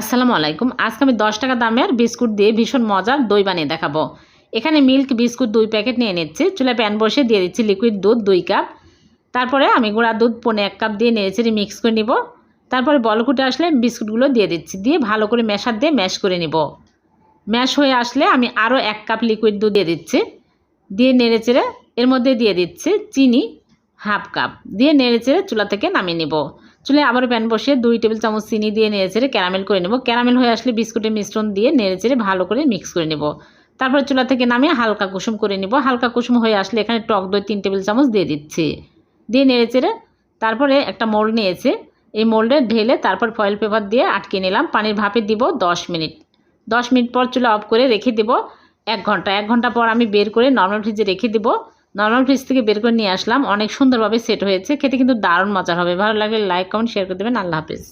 আসসালামু আলাইকুম। আজকে আমি দশ টাকা দামের বিস্কুট দিয়ে ভীষণ মজার দই বানিয়ে দেখাবো। এখানে মিল্ক বিস্কুট দুই প্যাকেট নিয়ে নিচ্ছি। চুলায় প্যান বসে দিয়ে দিচ্ছি লিকুইড দুধ দুই কাপ। তারপরে আমি গুঁড়া দুধ পনে এক কাপ দিয়ে নেড়েচেড়ে মিক্স করে নিব। তারপরে বলকুটে আসলে বিস্কুটগুলো দিয়ে দিচ্ছি। দিয়ে ভালো করে ম্যাশার দিয়ে ম্যাশ করে নিব। ম্যাশ হয়ে আসলে আমি আরও এক কাপ লিকুইড দুধ দিয়ে দিচ্ছি। দিয়ে নেড়েচেড়ে এর মধ্যে দিয়ে দিচ্ছি চিনি হাফ কাপ দিয়ে নেড়ে চেড়ে চুলা থেকে নামিয়ে নেব। চুলে আবার প্যান বসিয়ে দুই টেবিল চামচ চিনি দিয়ে নেড়ে চেড়ে ক্যারামেল করে নেব। ক্যারামেল হয়ে আসলে বিস্কুটের মিশ্রণ দিয়ে নেড়ে চেড়ে ভালো করে মিক্স করে নেব। তারপর চুলা থেকে নামিয়ে হালকা কুসুম করে নেব। হালকা কুসুম হয়ে আসলে এখানে টক দই তিন টেবিল চামচ দিয়ে দিচ্ছি। দিয়ে নেড়েচেড়ে তারপরে একটা মোল্ড নিয়েছে। এই মোল্ডে ঢেলে তারপর ফয়েল পেপার দিয়ে আটকে নিলাম। পানির ভাপে দিব দশ মিনিট। দশ মিনিট পর চুলা অফ করে রেখে দেব এক ঘণ্টা। এক ঘণ্টা পর আমি বের করে নর্মাল ফ্রিজে রেখে দেবো। নর্মাল ফ্রিজ থেকে বের করে নিয়ে আসলাম। অনেক সুন্দরভাবে সেট হয়েছে। খেতে কিন্তু দারুণ মজা হবে। ভালো লাগলে লাইক কমেন্ট শেয়ার করে দেবেন। আল্লাহ হাফিজ।